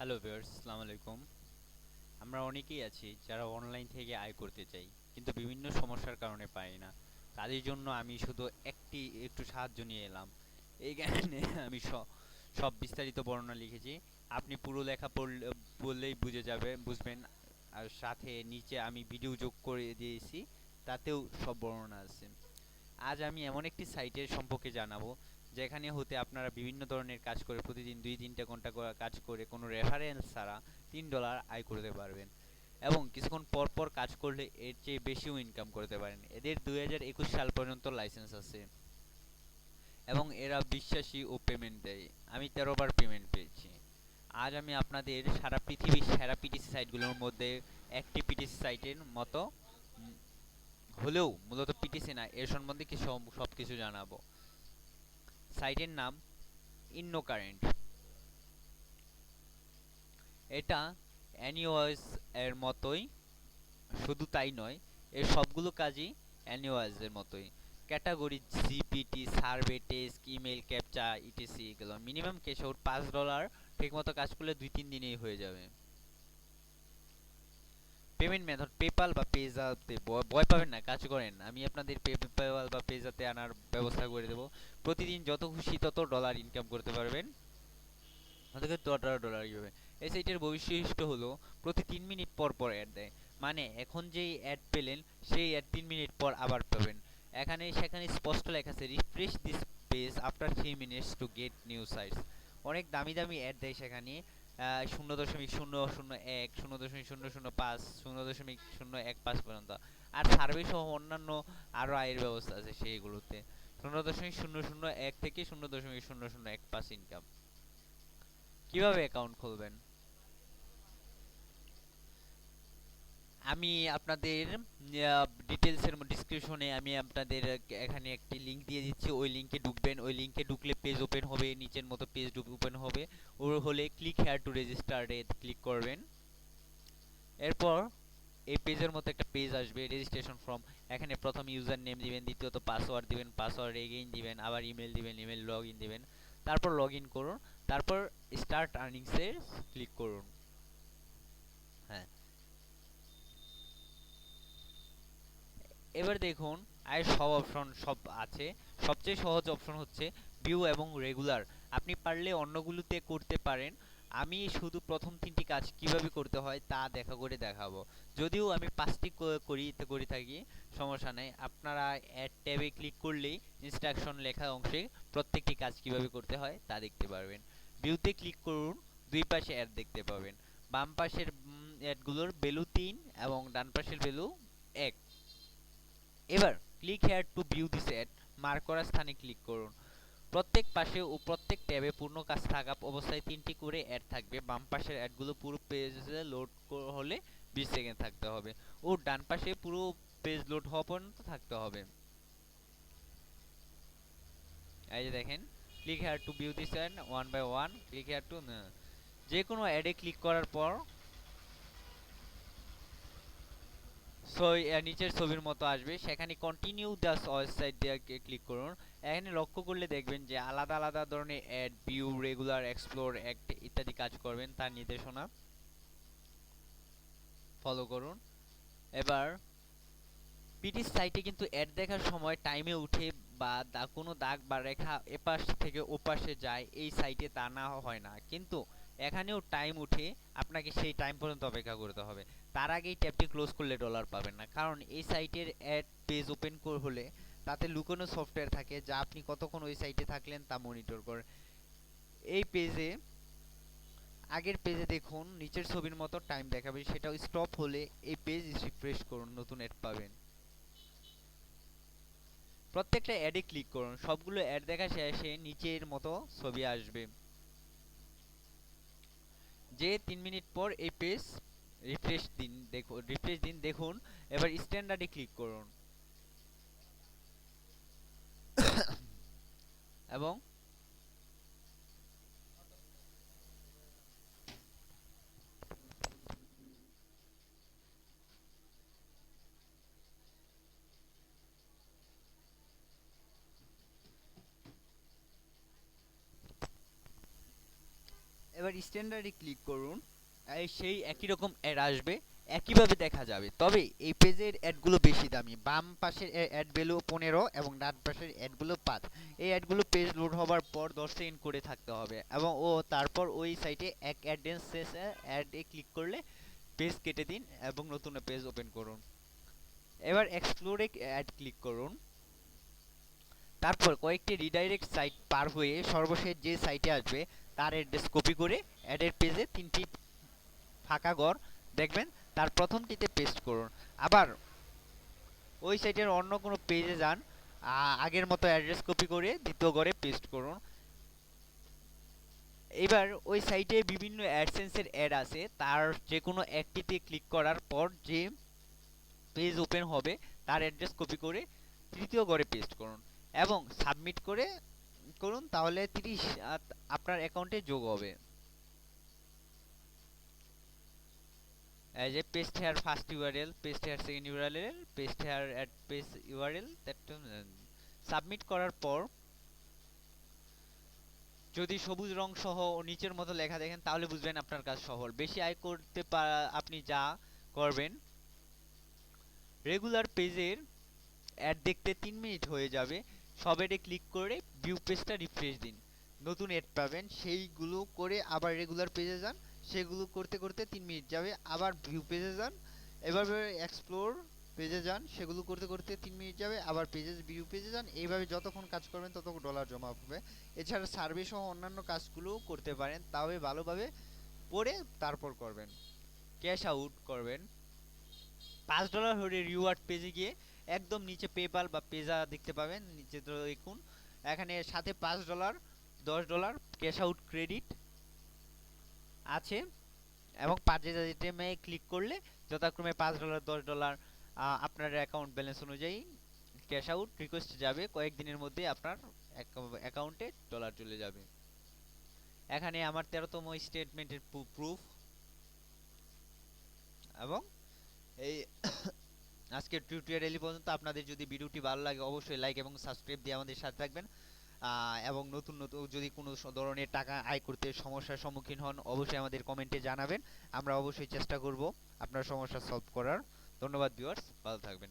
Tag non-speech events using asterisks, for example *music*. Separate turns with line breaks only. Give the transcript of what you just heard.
Hello viewers আসসালামু আলাইকুম আমরা অনেকেই আছি যারা অনলাইন থেকে আয় করতে চাই, কিন্তু বিভিন্ন সমস্যার কারণে পাই না। তাদের জন্য আমি শুধু একটি একটু সাহায্য নিয়ে এলাম। এই এইখানে আমি সব বিস্তারিত বর্ণনা লিখেছি। আপনি পুরো লেখা পড়লে বললেই বুঝে যাবে, বুঝবেন। আর সাথে নিচে আমি ভিডিও যোগ করে দিয়েছি, তাতেও সব বর্ণনা আছে। আজ আমি এমন একটি সাইটের সম্পর্কে জানাব যেখানে হতে আপনারা বিভিন্ন ধরনের কাজ করে প্রতিদিন দুই তিনটা ঘণ্টা কাজ করে কোনো রেফারেন্স ছাড়া তিন ডলার আয় করতে পারবেন। এবং কিছুক্ষণ পর পর কাজ করলে এর চেয়ে বেশিও ইনকাম করতে পারেন। এদের দুই হাজার একুশ সাল পর্যন্ত লাইসেন্স আছে। এবং এরা বিশ্বাসী ও পেমেন্ট দেয়। আমি তেরো বার পেমেন্ট পেয়েছি। আজ আমি আপনাদের সারা পৃথিবীর সেরা পিটিসি সাইটগুলোর মধ্যে একটি পিটিসি সাইটের মতো হলেও মূলত পিটিসি না, এর সম্বন্ধে কি সব কিছু জানাব। সাইটের নাম ইন্নো কারেন্ট এটা অ্যানিওয়াইজ এর মতোই, শুধু তাই নয়, এর সবগুলো কাজই অ্যানিওয়াইজ এর মতোই। Category GPT, survey, test email captcha, etc, এগুলো। মিনিমাম আউট পাঁচ ডলার, ঠিকমতো কাজ করলে দুই তিন দিনেই হয়ে যাবে। পেমেন্ট মেথড পেপাল বা পেজাতে ভয় পাবেন না, কাজ করেন। আমি আপনাদের পেপাল বা পেজাতে আনার ব্যবস্থা করে দেব। প্রতিদিন যত খুশি তত ডলার ইনকাম করতে পারবেন। অন্তত ডলার হবে। এই বৈশিষ্ট্য হলো, প্রতি তিন মিনিট পর পর অ্যাড দেয়। মানে এখন যেই অ্যাড পেলেন, সেই অ্যাড তিন মিনিট পর আবার পাবেন। এখানে, সেখানে স্পষ্ট লেখা আছে refresh this page after three minutes to get new sites অনেক দামি দামি অ্যাড দেয় সেখানে। শূন্য দশমিক শূন্য শূন্য এক, শূন্য দশমিক শূন্য শূন্য পাঁচ, শূন্য দশমিক শূন্য এক পাঁচ পর্যন্ত। আর সার্ভে সহ অন্যান্য আরও আয়ের ব্যবস্থা আছে সেইগুলোতে। শূন্য দশমিক শূন্য শূন্য এক থেকে শূন্য দশমিক শূন্য শূন্য এক পাঁচ ইনকাম কীভাবে অ্যাকাউন্ট খুলবেন? আমি আপনাদের ডিটেলসের ডিসক্রিপশনে আমি আপনাদের এখানে একটি লিংক দিয়ে দিচ্ছি। ওই লিংকে ঢুকবেন। ওই লিংকে ঢুকলে পেজ ওপেন হবে, নিচের মতো পেজ ওপেন হবে। ওর হলে click here to register click করবেন। এরপর এই পেজের মতো একটা পেজ আসবে রেজিস্ট্রেশন ফর্ম এখানে প্রথম ইউজার নেম দিবেন, দ্বিতীয়ত পাসওয়ার্ড দিবেন পাসওয়ার্ড এগেইন দিবেন, আবার ইমেল দিবেন ইমেল লগ ইন দিবেন। তারপর লগ ইন করুন। তারপর স্টার্ট আর্নিংসে ক্লিক করুন। এবার দেখুন আয়ের সব অপশন সব আছে। সবচেয়ে সহজ অপশন হচ্ছে ভিউ এবং রেগুলার আপনি পারলে অন্যগুলোতে করতে পারেন। আমি শুধু প্রথম তিনটি কাজ কীভাবে করতে হয় তা দেখা করে দেখাবো। যদিও আমি পাঁচটি করি করে থাকি, সমস্যা নেই। আপনারা অ্যাড ট্যাবে ক্লিক করলেই ইনস্ট্রাকশন লেখা অংশে প্রত্যেকটি কাজ কীভাবে করতে হয় তা দেখতে পারবেন। ভিউতে ক্লিক করুন, দুই পাশে অ্যাড দেখতে পাবেন। বাম পাশের অ্যাডগুলোর ভ্যালু তিন এবং ডান পাশের ভ্যালু এক। এবার click here to view this ad mark করা স্থানে ক্লিক করুন। প্রত্যেক পাশে ও প্রত্যেক ট্যাবে পূর্ণ কাজ থাকা অবস্থায় তিনটি করে অ্যাড থাকবে। বাম পাশের অ্যাডগুলো পুরো পেজে লোড হলে বিশ সেকেন্ড থাকতে হবে। ও ডান পাশে পুরো পেজ লোড হওয়া পর্যন্ত থাকতে হবে। এই যে দেখেন click here to view this ad one by one click here to যে কোনো অ্যাডে ক্লিক করার পর সো নিচের ছবির মতো আসবে। সেখানে কন্টিনিউ দ্য ওয়েবসাইট দিয়ে ক্লিক করুন। এখানে লক্ষ্য করলে দেখবেন যে আলাদা আলাদা ধরনের ad view regular explore act ইত্যাদি কাজ করবেন তার নির্দেশনা। ফলো করুন। এবার পিটি সাইটে কিন্তু অ্যাড দেখার সময় টাইমে উঠে বা কোনো দাগ বা রেখা এপাশ থেকে ওপাশে যায়, এই সাইটে তা না হয় না। কিন্তু এখানেও টাইম উঠে আপনাকে সেই টাইম পর্যন্ত অপেক্ষা করতে হবে। তার আগেই ট্যাবটি ক্লোজ করলে ডলার পাবেন না। কারণ এই সাইটের অ্যাড পেজ ওপেন হলে তাতে লুকোনো সফটওয়্যার থাকে যা আপনি কতক্ষণ ওই সাইটে থাকলেন তা মনিটর করে। এই পেজে আগের পেজে দেখুন, নিচের ছবির মতো টাইম দেখাবে। সেটাও স্টপ হলে এই পেজ রিফ্রেশ করুন, নতুন অ্যাড পাবেন। প্রত্যেকটা অ্যাডে ক্লিক করুন। সবগুলো অ্যাড দেখা শেষে নিচের মতো ছবি আসবে। যে তিন মিনিট পর এই পেজ রিফ্রেশ দিন দেখুন রিফ্রেশ দিন, দেখুন, এবার স্ট্যান্ডার্ডে ক্লিক করুন। *coughs* এবং এবার স্ট্যান্ডার্ডে ক্লিক করুন সেই একই রকম অ্যাড আসবে, একইভাবে দেখা যাবে। তবে এই পেজের অ্যাডগুলো বেশি দামি। বাম পাশের অ্যাড ভ্যালু পনেরো এবং ডান পাশের অ্যাডগুলো পাঁচ। এই অ্যাডগুলো পেজ লোড হওয়ার পর দশ সেকেন্ড করে থাকতে হবে এবং ও তারপর ওই সাইটে এক অ্যাডেন্স অ্যাডে ক্লিক করলে পেজ কেটে দিন এবং নতুন পেজ ওপেন করুন। এবার এক্সপ্লোরে অ্যাড ক্লিক করুন। তারপর কয়েকটি রিডাইরেক্ট সাইট পার হয়ে সর্বশেষ যে সাইটে আসবে তার অ্যাড্রেস কপি করে অ্যাডের পেজে তিনটি ফাঁকা ঘর দেখবেন। তার প্রথমটিতে পেস্ট করুন। আবার ওই সাইটের অন্য কোনো পেজে যান আগের মতো অ্যাড্রেস কপি করে দ্বিতীয় ঘরে পেস্ট করুন। এবার ওই সাইটে বিভিন্ন অ্যাডসেন্সের অ্যাড আছে। তার যে কোনো একটিতে ক্লিক করার পর যে পেজ ওপেন হবে, তার অ্যাড্রেস কপি করে তৃতীয় ঘরে পেস্ট করুন এবং সাবমিট করে করুন তাহলে তিরিশ আপনার অ্যাকাউন্টে যোগ হবে। as a paste here first URL, paste here second URL, paste here at paste URL that submit করার পর যদি সবুজ রং সহ নিচের মতো লেখা দেখেন তাহলে বুঝবেন আপনার কাজ সফল বেশি আয় করতে আপনি যা করবেন রেগুলার পেজের অ্যাড দেখতে তিন মিনিট হয়ে যাবে। সব অ্যাডে ক্লিক করে ভিউ পেজটা রিফ্রেশ দিন। নতুন অ্যাড পাবেন, সেইগুলো করে আবার রেগুলার পেজে যান। সেগুলো করতে করতে তিন মিনিট যাবে, আবার ভিউ পেজে যান। এভাবে এক্সপ্লোর পেজে যান, সেগুলো করতে করতে তিন মিনিট যাবে, আবার পেজে ভিউ পেজে যান। এইভাবে যতক্ষণ কাজ করবেন ততক্ষণ ডলার জমা হবে। এছাড়া সার্ভে সহ অন্যান্য কাজগুলোও করতে পারেন তবে ভালোভাবে পড়ে তারপর করবেন। ক্যাশ আউট করবেন। পাঁচ ডলার হলে রিওয়ার্ড পেজে গিয়ে একদম নিচে পেপাল বা পেজা দেখতে পাবেন, নিচে তো দেখুন। এখানে সাথে পাঁচ ডলার দশ ডলার ক্যাশ আউট ক্রেডিট আছে। এবং পারচেজ আইটেমে ক্লিক করলে যথাক্রমে পাঁচ ডলার দশ ডলার আপনার অ্যাকাউন্ট ব্যালেন্স অনুযায়ী ক্যাশ আউট রিকোয়েস্ট যাবে। কয়েকদিনের মধ্যে আপনার অ্যাকাউন্টে ডলার চলে যাবে। এখানে আমার তেরোতম স্টেটমেন্টের প্রুফ এবং এই আজকের টিউটোরিয়াল পর্যন্ত। আপনাদের যদি ভিডিওটি ভালো লাগে, অবশ্যই লাইক এবং সাবস্ক্রাইব দিয়ে আমাদের সাথে থাকবেন। এবং নতুন নতুন যদি কোনো ধরনের টাকা আয় করতে সমস্যার সম্মুখীন হন, অবশ্যই আমাদের কমেন্টে জানাবেন। আমরা অবশ্যই চেষ্টা করব আপনার সমস্যা সলভ করার। ধন্যবাদ ভিউয়ার্স ভালো থাকবেন।